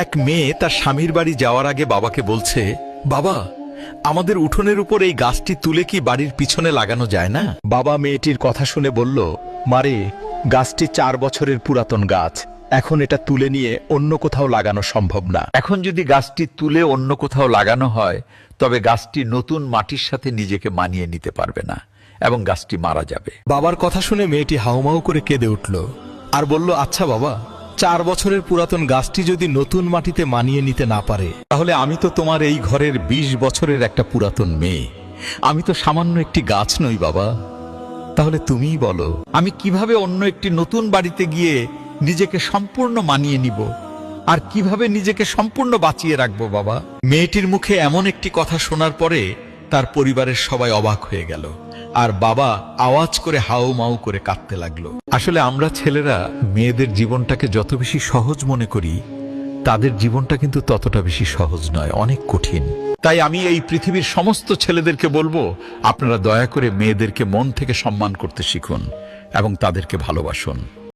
এক মেয়ে তার স্বামীর বাড়ি যাওয়ার আগে বাবাকে বলছে, বাবা, আমাদের উঠোনের উপর এই গাছটি তুলে কি বাড়ির পিছনে লাগানো যায় না? বাবা মেয়েটির কথা শুনে বলল, মারে, গাছটি চার বছরের পুরাতন গাছ। এখন এটা তুলে নিয়ে অন্য কোথাও লাগানো সম্ভব না। এখন যদি গাছটি তুলে অন্য কোথাও লাগানো হয়, তবে গাছটি নতুন মাটির সাথে নিজেকে মানিয়ে নিতে পারবে না এবং গাছটি মারা যাবে। বাবার কথা শুনে মেয়েটি হাউমাউ করে কেঁদে উঠল আর বলল আচ্ছা বাবা চার বছরের পুরাতন গাছটি যদি নতুন মাটিতে মানিয়ে নিতে না পারে, তাহলে আমি তো তোমার এই ঘরের ২০ বছরের একটা পুরাতন মেয়ে। আমি তো সামান্য একটি গাছ নই, বাবা। তাহলে তুমিই বলো, আমি কীভাবে অন্য একটি নতুন বাড়িতে গিয়ে নিজেকে সম্পূর্ণ মানিয়ে নিব? আর কীভাবে নিজেকে সম্পূর্ণ বাঁচিয়ে রাখব, বাবা? মেয়েটির মুখে এমন একটি কথা শোনার পরে তার পরিবারের সবাই অবাক হয়ে গেল। আর বাবা আওয়াজ করে হাউ মাউ করে কাঁদতে লাগল। আসলে আমরা ছেলেরা মেয়েদের জীবনটাকে যত বেশি সহজ মনে করি, তাদের জীবনটা কিন্তু ততটা বেশি সহজ নয়, অনেক কঠিন। তাই আমি এই পৃথিবীর সমস্ত ছেলেদেরকে বলব, আপনারা দয়া করে মেয়েদেরকে মন থেকে সম্মান করতে শিখুন এবং তাদেরকে ভালোবাসুন।